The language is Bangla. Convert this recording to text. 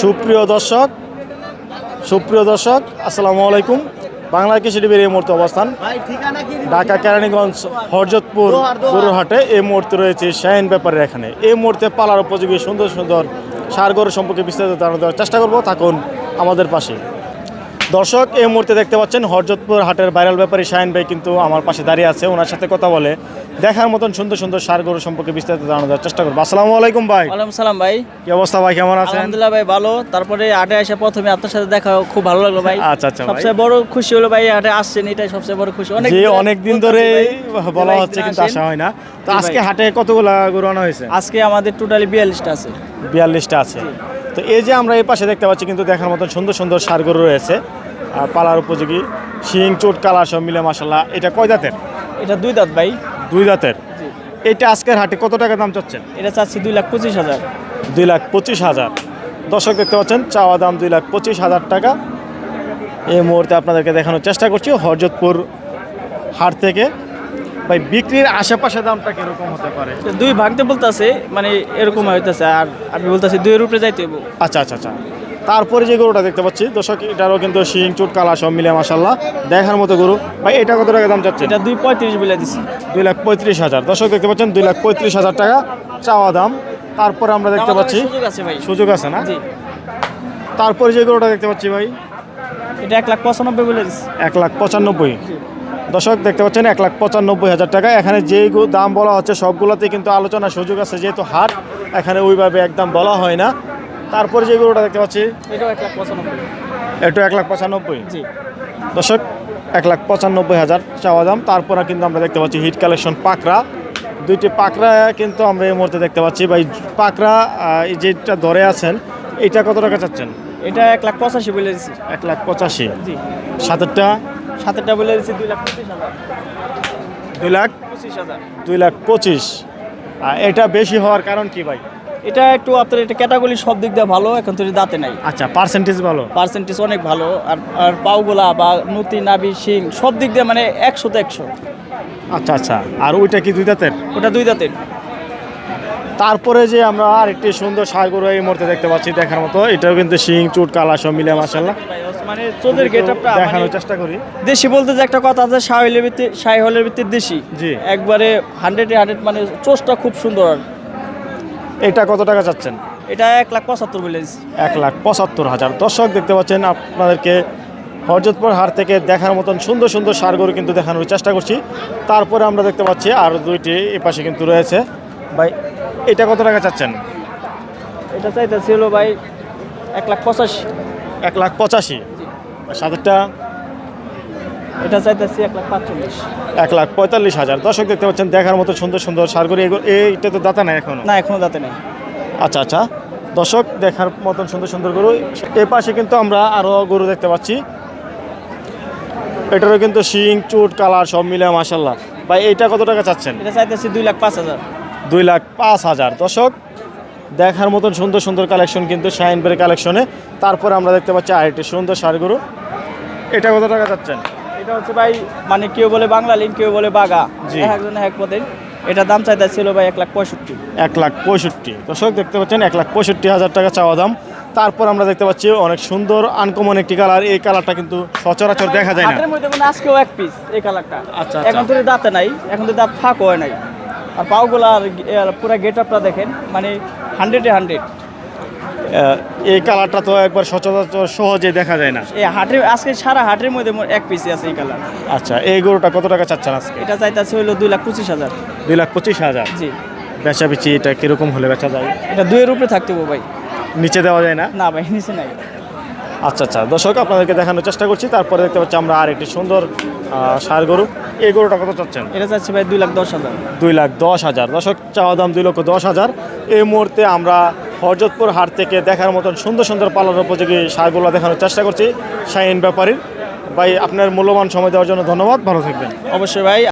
সুপ্রিয় দর্শক সুপ্রিয় দর্শক আসসালামু আলাইকুম। বাংলা কৃষি টিভির এই মুহূর্তে অবস্থান। ঢাকা কেরানীগঞ্জ হরজতপুর গরুরহাটে এই মুহূর্তে রয়েছে শাহিন ব্যাপারের এখানে। এই মুহূর্তে পালার উপযোগী সুন্দর সুন্দর সারগর সম্পর্কে বিস্তারিত জানানো দেওয়ার চেষ্টা করব। থাকুন আমাদের পাশে। দর্শক এই মুহূর্তে দেখতে পাচ্ছেন হরজতপুর হাটের ভাইরাল ব্যাপারী শাহিন ভাই কিন্তু আমার পাশে দাঁড়িয়ে আছে। ওনার সাথে কথা বলে দেখার মতন সুন্দর সুন্দর সার গরু সম্পর্কে বিস্তারিত দেওয়ার চেষ্টা করব। আসসালামু আলাইকুম ভাই। ওয়ালাইকুম সালাম ভাই। কি অবস্থা ভাই কেমন আছেন? আলহামদুলিল্লাহ ভাই ভালো। তারপরে হাটে এসে প্রথমে আপনার সাথে দেখা খুব ভালো লাগল ভাই। আচ্ছা, আচ্ছা সবচেয়ে বড় খুশি হলো ভাই হাটে আসছেন এটাই সবচেয়ে বড় খুশি। দিন অনেক দিন ধরে বলা হচ্ছে কিন্তু আসা হয় না। তো আজকে হাটে কতগুলা গরু আনা হয়েছে? আজকে আমাদের টোটালি বিয়াল্লিশটা আছে। বিয়াল্লিশটা আছে। তো এই যে আমরা এই পাশে দেখতে পাচ্ছি কিন্তু দেখার মতন সুন্দর সুন্দর সার গরু রয়েছে। আর পালার উপযোগী শিং চোট কালার সব মিলে মাসাল্লাহ এটা কয় দাঁতের? এটা দুই দাঁত ভাই। দুই দাঁতের। এটা আজকের হাটে কত টাকা দাম চাচ্ছেন? এটা চাচ্ছি দুই লাখ পঁচিশ হাজার। দুই লাখ পঁচিশ হাজার। দর্শক দেখতে পাচ্ছেন চাওয়া দাম দুই লাখ পঁচিশ হাজার টাকা। এই মুহূর্তে আপনাদেরকে দেখানোর চেষ্টা করছি হরজতপুর হাট থেকে। ভাই বিক্রির আশেপাশে দামটা কীরকম হতে পারে? দুই ভাগতে বলতেছে মানে এরকম হইতেছে আর আমি বলতেছি দুইয়ের উপরে যাইতে হইব। আচ্ছা আচ্ছা আচ্ছা। তারপরে যে গরুটা দেখতে পাচ্ছি দর্শক এটারও কিন্তু শিং চুট কালা সব মিলে মাসাল্লাহ দেখার মতো গরু। ভাই এটা কত টাকা দাম চাচ্ছেন? এটা দুই পঁয়ত্রিশ বলে দিছি। দুই লাখ পঁয়ত্রিশ হাজার। দর্শক দেখতে পাচ্ছেন দুই লাখ পঁয়ত্রিশ হাজার টাকা চাওয়া দাম। তারপরে আমরা দেখতে পাচ্ছি সুযোগ আছে ভাই। সুযোগ আছে না? তারপরে যে গরুটা দেখতে পাচ্ছি ভাই এটা এক লাখ পঁচানব্বই বলে দিছি। এক লাখ পঁচানব্বই। দর্শক দেখতে পাচ্ছেন এক লাখ পঁচানব্বই হাজার টাকা। এখানে যেই দাম বলা হচ্ছে সবগুলোতে কিন্তু আলোচনার সুযোগ আছে যেহেতু হাট এখানে ওইভাবে একদম বলা হয় না। তারপরে যে গরুটা দেখতে পাচ্ছি এটাও এক লাখ পঁচানব্বই। এটা এক লাখ পঁচানব্বই। জি। দর্শক এক লাখ পঁচানব্বই হাজার চাওয়া দাম। তারপরে কিন্তু আমরা দেখতে পাচ্ছি হিট কালেকশন পাকড়া। দুইটি পাকড়া কিন্তু আমরা এই মুহূর্তে দেখতে পাচ্ছি। বা এই পাকড়া এই যেটা ধরে আছেন এটা কত টাকা চাচ্ছেন? এটা এক লাখ পঁচাশি বলে দিছি। এক লাখ পঁচাশি। জি। সাতেরটা সাতেরটা বলে দিছি দুই লাখ পঁচিশ হাজার। দুই লাখ? পঁচিশ হাজার। দুই লাখ পঁচিশ। এটা বেশি হওয়ার কারণ কি ভাই? এটা একটু আপনার এটা ক্যাটাগরি সব দিক দিয়ে ভালো এখন তো দাঁতে নাই। আচ্ছা পার্সেন্টেজ ভালো? পার্সেন্টেজ অনেক ভালো আর আর পাউগুলা বা নতি নাবি শিং সব দিক দিয়ে মানে একশো তো একশো। আচ্ছা আচ্ছা আর ওইটা কি দুই দাঁতের? ওটা দুই দাঁতের। তারপরে যে আমরা আর একটি সুন্দর সাগর গরু এই মুহূর্তে দেখতে পাচ্ছি দেখার মতো এটাও কিন্তু শিং চুট কালা সব মিলে মাসাল্লাহ মানে চোদের গেটআপটা দেখানোর চেষ্টা করি। দেশি বলতে যে একটা কথা আছে শাহিলের ভিত্তি শাহি হলের ভিত্তির দেশি। জি। একবারে হান্ড্রেডে হান্ড্রেড মানে চোষটা খুব সুন্দর। আর এটা কত টাকা চাচ্ছেন? এটা এক লাখ পঁচাত্তর বলে এক লাখ পঁচাত্তর হাজার। দর্শক দেখতে পাচ্ছেন আপনাদেরকে হরজতপুর হাট থেকে দেখার মতন সুন্দর সুন্দর সার গরু কিন্তু দেখানোর চেষ্টা করছি। তারপরে আমরা দেখতে পাচ্ছি আর দুইটি এ পাশে কিন্তু রয়েছে। ভাই এটা কত টাকা চাচ্ছেন? এটা চাইতেছি হলো ভাই এক লাখ পঁচাশি। এক লাখ পঁচাশি। সাতেরটা এটা চাইতেছি এক লাখ পাঁচচল্লিশ। এক লাখ পঁয়তাল্লিশ হাজার। দর্শক দেখতে পাচ্ছেন দেখার মতো সুন্দর সুন্দর সার গরু এগুলো এইটা তো দাতা নাই এখনও? না এখনও দাঁতে নেই। আচ্ছা আচ্ছা। দর্শক দেখার মতন সুন্দর সুন্দর গরু। এ পাশে কিন্তু আমরা আরও গরু দেখতে পাচ্ছি। এটারও কিন্তু শিং চুট কালার সব মিলে মাসাল্লাহ ভাই এইটা কত টাকা চাচ্ছেন? এটা চাইতেছি দুই লাখ পাঁচ হাজার। দুই লাখ পাঁচ হাজার। দর্শক দেখার মতন সুন্দর সুন্দর কালেকশন কিন্তু শাইনবের কালেকশনে তারপরে আমরা দেখতে পাচ্ছি আরেকটি সুন্দর সার গরু। এটা কত টাকা চাচ্ছেন? এটা হচ্ছে ভাই মানে কেউ বলে বাংলা লিন কেউ বলে বাগা। একজন এক পদের এটা দাম চাইতেছিল ভাই এক লাখ পঁয়ষট্টি। এক লাখ পঁয়ষট্টি। দর্শক দেখতে পাচ্ছেন এক লাখ পঁয়ষট্টি হাজার টাকা চাওয়া দাম। তারপর আমরা দেখতে পাচ্ছি অনেক সুন্দর আনকমন একটি কালার এই কালারটা কিন্তু সচরাচর দেখা যায় না। মধ্যে মানে আজকেও এক পিস এই কালারটা আচ্ছা, এখন তো দাঁতে নাই এখন তো দাঁত ফাঁক হয় নাই। আর পাওগুলা পুরা গেট আপটা দেখেন। মানে হান্ড্রেডে হান্ড্রেড। এই কালারটা তো একবার সচরাচর সহজে দেখা যায় না। এই হাটের আজকে সারা হাটের মধ্যে এক পিসি আছে এই কালার। আচ্ছা এই গরুটা কত টাকা চাচ্ছেন আজকে? এটা চাইতেছে হলো দুই লাখ পঁচিশ হাজার। দুই লাখ পঁচিশ হাজার? জি। বেচা বিচি এটা কীরকম হলে বেচা যায়? এটা দুইয়ের উপরে থাকতে হবে ভাই। নিচে দেওয়া যায় না? না ভাই নিচে নাই। আচ্ছা আচ্ছা দর্শক আপনাদেরকে দেখানোর চেষ্টা করছি। তারপরে দেখতে পাচ্ছি আমরা আর একটি সুন্দর সার গরু। এই গরুটা কত চাচ্ছেন? এটা চাচ্ছি ভাই দুই লাখ দশ হাজার। দুই লাখ দশ হাজার। দর্শক চাওয়া দাম দুই লক্ষ দশ হাজার। এই মুহূর্তে আমরা হরজতপুর হাট থেকে দেখার মতন সুন্দর সুন্দর পালন উপযোগী সারগুলো দেখানোর চেষ্টা করছি। শাহিন ব্যাপারীর। ভাই, আপনার মূল্যবান সময় দেওয়ার জন্য ধন্যবাদ। ভালো থাকবেন। অবশ্যই ভাই